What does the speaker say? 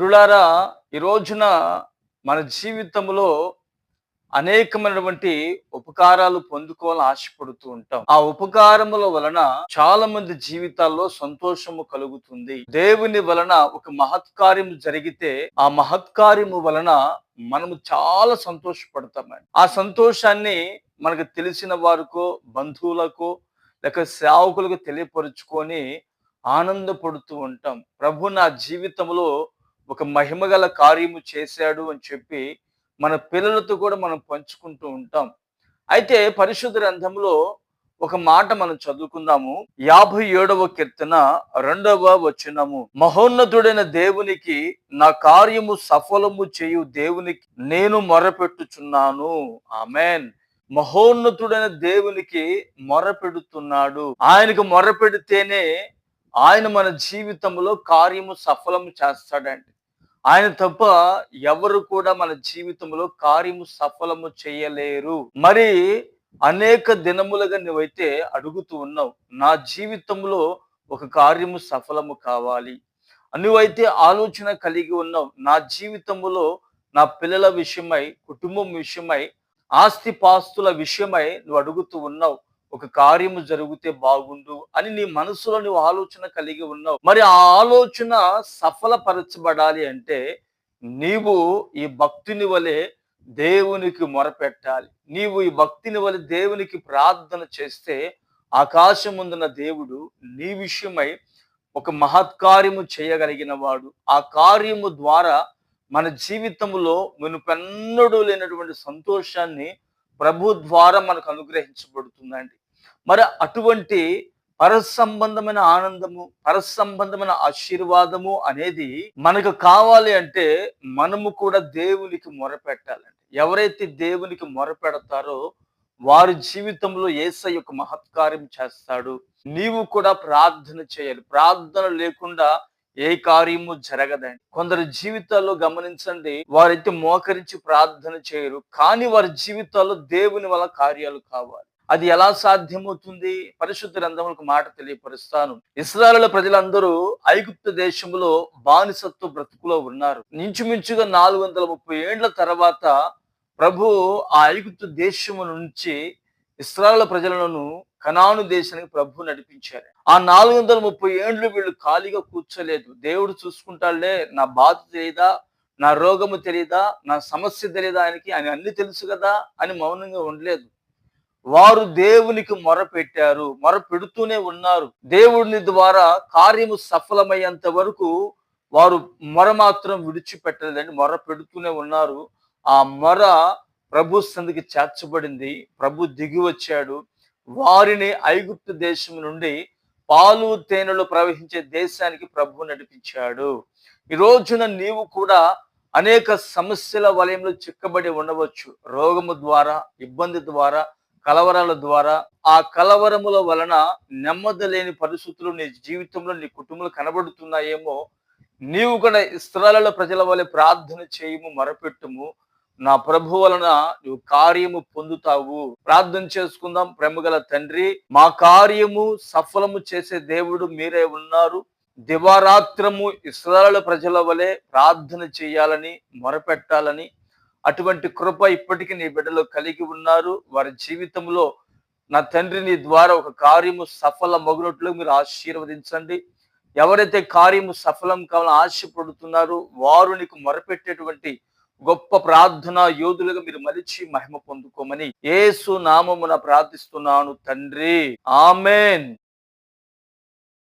గురులారా ఈ రోజున మన జీవితంలో అనేకమైనటువంటి ఉపకారాలు పొందుకోవాలని ఆశపడుతూ ఉంటాం. ఆ ఉపకారముల వలన చాలా మంది జీవితాల్లో సంతోషము కలుగుతుంది. దేవుని వలన ఒక మహత్కార్యము జరిగితే ఆ మహత్కార్యము వలన మనము చాలా సంతోషపడతామండి. ఆ సంతోషాన్ని మనకు తెలిసిన వారికో బంధువులకో లేక సేవకులకు తెలియపరుచుకొని ఆనందపడుతూ ఉంటాం. ప్రభు నా జీవితంలో ఒక మహిమగల కార్యము చేశాడు అని చెప్పి మన పిల్లలతో కూడా మనం పంచుకుంటూ ఉంటాం. అయితే పరిశుద్ధ గ్రంథంలో ఒక మాట మనం చదువుకుందాము. యాభై ఏడవ కీర్తన రెండవ వచ్చినము మహోన్నతుడైన దేవునికి నా కార్యము సఫలము చేయు దేవునికి నేను మొరపెట్టుచున్నాను. ఆమెన్. మహోన్నతుడైన దేవునికి మొరపెడుతున్నాడు. ఆయనకు మొరపెడితేనే ఆయన మన జీవితంలో కార్యము సఫలము చేస్తాడండి. ఆయన తప్ప ఎవరు కూడా మన జీవితంలో కార్యము సఫలము చేయలేరు. మరి అనేక దినములుగా నువ్వైతే అడుగుతూ ఉన్నావు నా జీవితంలో ఒక కార్యము సఫలము కావాలి. నువ్వైతే ఆలోచన కలిగి ఉన్నావు నా జీవితంలో నా పిల్లల విషయమై కుటుంబం విషయమై ఆస్తి పాస్తుల విషయమై నువ్వు అడుగుతూ ఉన్నావు. ఒక కార్యము జరిగితే బాగుండు అని నీ మనసులో నువ్వు ఆలోచన కలిగి ఉన్నావు. మరి ఆ ఆలోచన సఫలపరచబడాలి అంటే నీవు ఈ భక్తిని వలె దేవునికి మొరపెట్టాలి. నీవు ఈ భక్తిని వలె దేవునికి ప్రార్థన చేస్తే ఆకాశం ఉందిన దేవుడు నీ విషయమై ఒక మహత్కార్యము చేయగలిగిన వాడు. ఆ కార్యము ద్వారా మన జీవితంలో మునుపెన్నడూ లేనటువంటి సంతోషాన్ని ప్రభు ద్వారా మనకు అనుగ్రహించబడుతుందండి. మరి అటువంటి పరసంబంధమైన ఆనందము పరసంబంధమైన ఆశీర్వాదము అనేది మనకు కావాలి అంటే మనము కూడా దేవునికి మొరపెట్టాలండి. ఎవరైతే దేవునికి మొరపెడతారో వారి జీవితంలో ఏసై యొక్క మహత్కార్యం చేస్తాడు. నీవు కూడా ప్రార్థన చేయాలి. ప్రార్థన లేకుండా ఏ కార్యము జరగదండి. కొందరు జీవితాల్లో గమనించండి వారైతే మోకరించి ప్రార్థన చేయరు. కానీ వారి జీవితాల్లో దేవుని వల్ల కార్యాలు కావాలి. అది ఎలా సాధ్యమవుతుంది? పరిశుద్ధ గ్రంథములకు మాట తెలియపరుస్తాను. ఇస్రాయల ప్రజలందరూ ఐగుప్త దేశంలో బానిసత్వ బ్రతుకులో ఉన్నారు. ఇంచుమించుగా నాలుగు వందల ముప్పై ఏండ్ల తర్వాత ప్రభు ఆ ఐగుప్తు దేశము నుంచి ఇస్రాయల ప్రజలను కనాను దేశానికి ప్రభు నడిపించారు ఆ నాలుగు వందల ముప్పై ఏండ్లు వీళ్ళు ఖాళీగా కూర్చోలేదు. దేవుడు చూసుకుంటాడులే నా బాధ తెలియదా నా రోగము తెలియదా నా సమస్య తెలియదా ఆయనకి ఆయన అన్ని తెలుసు కదా? అని మౌనంగా ఉండలేదు. వారు దేవునికి మొర పెట్టారు మొర పెడుతూనే ఉన్నారు. దేవుడిని ద్వారా కార్యము సఫలమయ్యేంత వరకు వారు మొర మాత్రం విడిచిపెట్టలేదండి మొర పెడుతూనే ఉన్నారు. ఆ మొర ప్రభు సందికి చేర్చబడింది. ప్రభు దిగి వచ్చాడు. వారిని ఐగుప్తు దేశం నుండి పాలు తేనెలు ప్రవహించే దేశానికి ప్రభు నడిపించాడు. ఈ రోజున నీవు కూడా అనేక సమస్యల వలయంలో చిక్కబడి ఉండవచ్చు. రోగము ద్వారా ఇబ్బంది ద్వారా కలవరాల ద్వారా ఆ కలవరముల వలన నెమ్మది లేని పరిస్థితులు నీ జీవితంలో నీ కుటుంబంలో కనబడుతున్నాయేమో నీవు కూడా ఇస్రాలలో ప్రజల వలె ప్రార్థన చేయము మరపెట్టుము. నా ప్రభు వలన నువ్వు కార్యము పొందుతావు. ప్రార్థన చేసుకుందాం ప్రేమగల తండ్రి. మా కార్యము సఫలము చేసే దేవుడు మీరే ఉన్నారు. దివారాత్రము ఇస్రాల ప్రజల వలె ప్రార్థన చేయాలని మొరపెట్టాలని అటువంటి కృప ఇప్పటికీ నీ బిడ్డలో కలిగి ఉన్నారు. వారి జీవితంలో నా తండ్రి నీ ద్వారా ఒక కార్యము సఫల మగునట్లు మీరు ఆశీర్వదించండి. ఎవరైతే కార్యము సఫలం కావాలని ఆశపడుతున్నారో వారు నీకు మొరపెట్టేటువంటి గొప్ప ప్రార్థన యోధులుగా మీరు మలిచి మహిమ పొందుకోమని ఏసు నామమున ప్రార్థిస్తున్నాను తండ్రి. ఆమెన్.